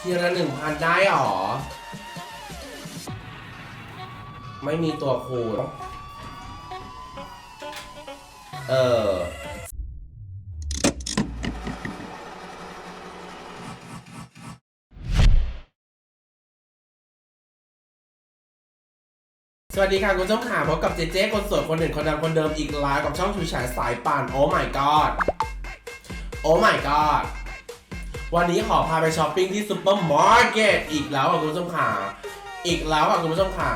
ทีละหนึ่งพันได้หรอ ไม่มีตัวคูณ เออ สวัสดีค่ะ คุณผู้ชมค่ะพบกับเจเจคนสวยคนหนึ่งคนดังคนเดิมอีกแล้วกับช่องชูฉายสายป่าน โอ้ my god โอ้ my god วันนี้ขอพาไปช้อปปิ้งที่ซูเปอร์มาร์เก็ตอีกแล้วอะคุณผู้ชมค่ะอีกแล้วอะคุณผู้ชมค่ะ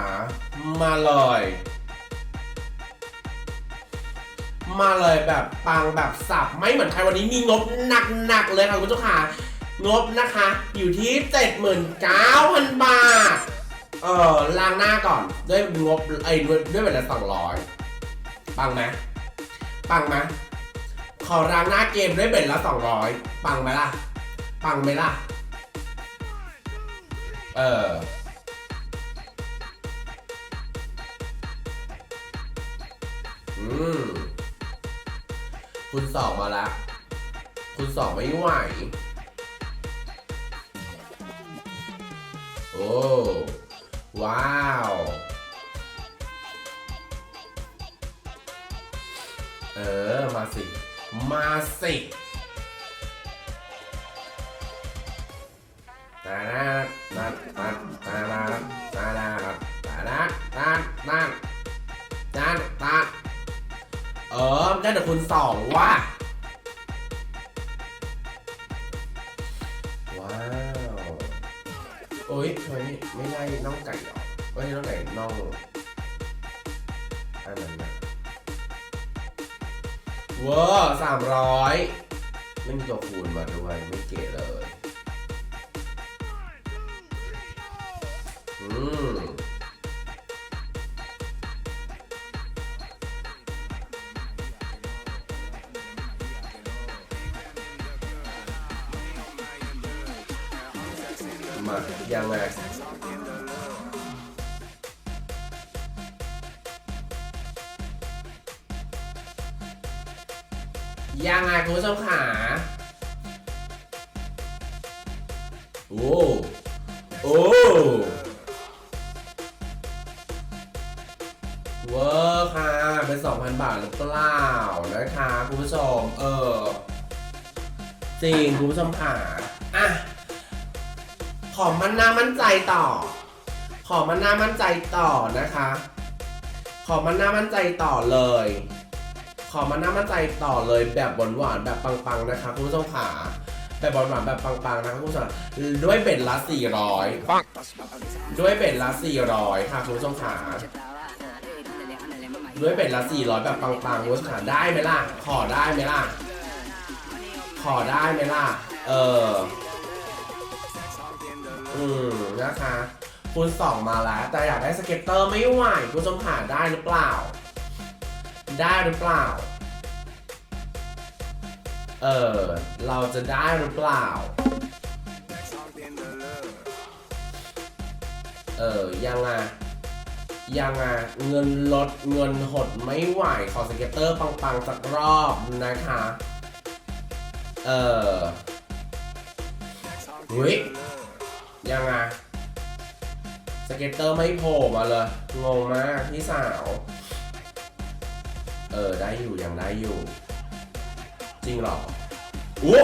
มาเลย มาเลยแบบปังแบบสับไม่เหมือนใครวันนี้มีงบหนักๆเลยค่ะคุณผู้ชมค่ะงบนะคะ อยู่ที่79,000บาท เออล้างหน้าก่อนด้วยงบไอ้ด้วยด้วยเวลาสองร้อยปังไหมปังไหมขอล้างหน้าเกมด้วยเบ็ดละสองร้อยปังไหมล่ะ ปังไหมล่ะ เออ อืม คุณสองมาแล้ว คุณสองไม่ไหว โอ้ ว้าวเออ มาสิ มาสิ เออได้แต่คุณสองว่ะ ว้าวโอ้ยทำไมไม่ไม่ได้น่องไก่หรอไม่ใช่น่องไก่น่องอันนั้นนะเวอร์สามร้อยไม่มีตัวคูณมาด้วย ไม่เก๋เลย อืมมายังไงยังไงคุณผู้ชมขาโอ้ โอ้ นบาทหรือเปล่านะคะคุณผู้ชม เออ จริงคุณผู้ชมขาอะ ขอมันน่ามั่นใจต่อ ขอมันน่ามั่นใจต่อนะคะ ขอมันน่ามั่นใจต่อเลย ขอมันน่ามั่นใจต่อเลยแบบหวานๆแบบปังๆนะคะคุณผู้ชมขาแบบหวานแบบปังๆ นะคะคุณผู้ชมด้วยเบ็ดละ 400 ด้วยเบ็ดละ 400 ค่ะคุณผู้ชมขา ด้วยเบ็ดละ400แบบปังๆคุณผู้ชมขาได้ไหมล่ะ ขอได้ไหมล่ะ ขอได้ไหมล่ะ เออ อืมนะคะคูณสองมาแล้ว แต่อยากได้สเก็ตเตอร์ไม่ไหวคุณชมหาได้หรือเปล่า ได้หรือเปล่า เออ เราจะได้หรือเปล่า เออ ยังไง ยังไงเงินลดเงินหดไม่ไหว ขอสเก็ตเตอร์ปังๆสักรอบนะคะ เออหุ้ยยังไงสเก็ตเตอร์ไม่โผล่มาเลย งงมากพี่สาว เออ ได้อยู่ยังได้อยู่ จริงหรออู้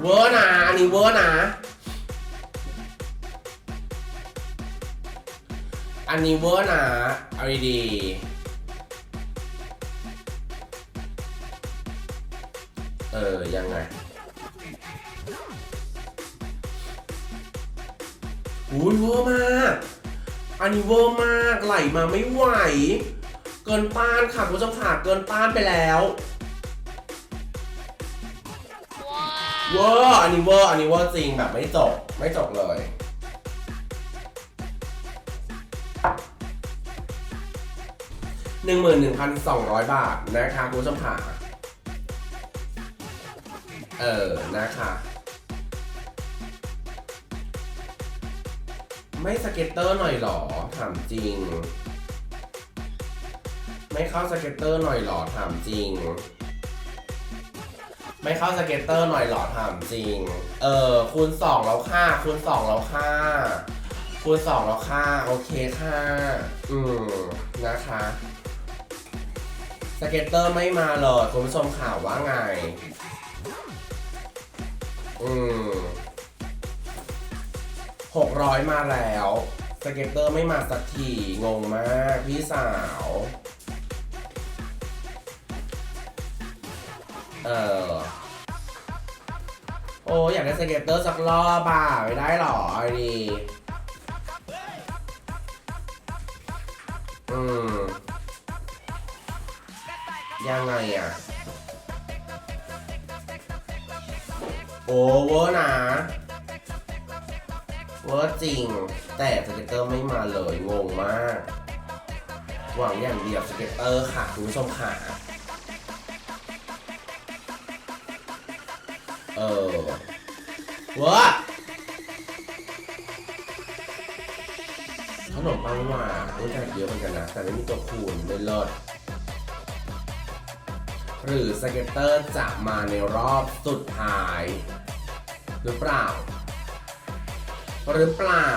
เวอร์นะอันนี้เวอร์นะ อันนี้เวอร์นะเอาดีๆเออ ยังไงอุ้ยเวอร์มาก อันนี้เวอร์มาก ไหลมาไม่ไหว เกินต้านค่ะคุณผู้ชมค่ะเกินต้านไปแล้วเวอร์อันนี้เวอร์อันนี้เวอร์จริงแบบไม่จบ ไม่จบเลย หนึ่งหมื่นหนึ่งพันสองร้อยบาทนะคะคุณผู้ชมค่ะเออ นะคะ ไม่สเก็ตเตอร์หน่อยหรอ ถามจริง ไม่เข้าสเก็ตเตอร์หน่อยหรอ ถามจริง ไม่เข้าสเก็ตเตอร์หน่อยหรอ ถามจริง เออ คูณสองแล้วค่ะ คูณสองแล้วค่ะ คูณสองแล้วค่ะ โอเคค่ะ อืม นะคะ สเก็ตเตอร์ไม่มาเลยคุณผู้ชมข่าวว่าไง อืมหกร้อยมาแล้ว สเก็ตเตอร์ไม่มาสักที งงมาก พี่สาว เออ โอ้อยากได้สเก็ตเตอร์สักรอบอะไม่ได้หรอไอ้ดี ยังไงอะ โอ้เวอร์นะ เวอร์จริง แต่สเก็ตเตอร์ไม่มาเลยงงมาก หวังอย่างเดียวสเก็ตเตอร์ค่ะคุณผู้ชมค่ะเออเวอร์ขนมปังหวานรู้จักเยอะเหมือนกันนะ แต่ไม่มีตัวคูณเลยเลิศ หรือสเก็ตเตอร์จะมาในรอบสุดท้าย หรือเปล่า หรือเปล่า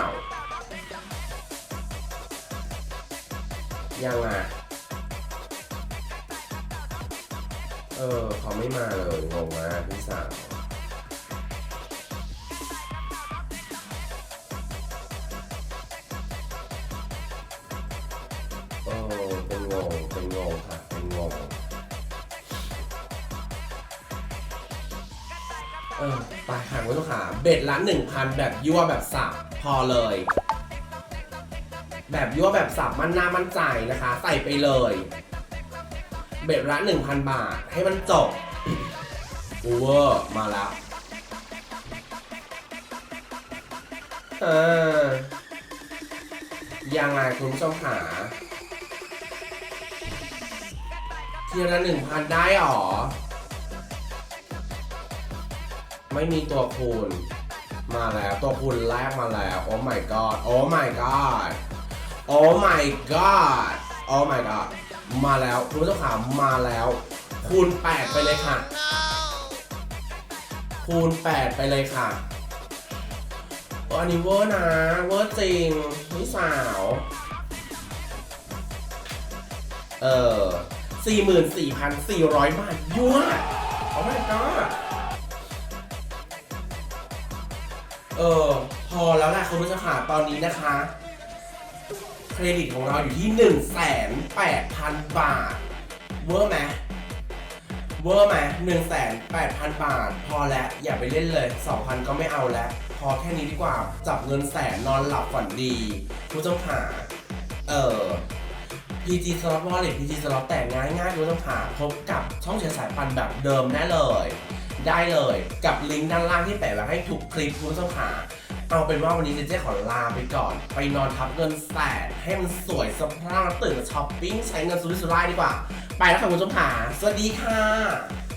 ยังไงเออเขาไม่มาเลยงงมากพี่สาวเออเป็นงงเป็นงงค่ะเป็นงง ออไปค่ะคุณผู้ชมค่ะเบ็ดละ1,000แบบยั่วแบบสับพอเลย แบบยั่วแบบสับมันหน้ามั่นใจนะคะ ใส่ไปเลย เบ็ดละ1,000บาทให้มันจบอูเวอร์มาแล้วเออยังไงคุณผู้ชมค่ะทีละ1,000ได้หรอ ไม่มีตัวคูณมาแล้วตัวคูณแรกมาแล้ว โอ้ my god โอ้ my god โอ้ my god โอ้ my god มาแล้วคุณผู้ชมขามาแล้ว คูณ 8 ไปเลยค่ะ คูณ 8 ไปเลยค่ะอ้อันนี้เวอร์นะ เวอร์จริงนี่สาว เออ 44,400 บาทยั่วโอ้ my god ออพอแล้วแหละคุณผู้ชมค่ะตอนนี้นะคะ เครดิตของเราอยู่ที่ 1 8 0 0 0 บาท เวอร์ไหมเวอร์ไหม1 8 0 0 0บาท พอแล้ว อย่าไปเล่นเลย2,000ก็ไม่เอาแล้ว พอแค่นี้ดีกว่า จับเงินแสนนอนหลับฝันดี คุณผู้ชมค่ะเออ PG Slot Wallet PG Slot แต่ง่ายๆคุณผู้ชมค่ะพบกับช่องเชียสายปันแบบเดิมแน่เลย ได้เลยกับลิงก์ด้านล่างที่แปะไว้ให้ทุกคลิปคุณผู้ชมค่ะเอาเป็นว่าวันนี้เจเจ๊ขอลาไปก่อน ไปนอนทับเงินแสนให้มันสวยสะพรั่งแล้วตื่นมาช้อปปิ้งใช้เงินสุรุ่ยสุร่ายดีกว่า ไปแล้วค่ะคุณผู้ชมค่ะสวัสดีค่ะ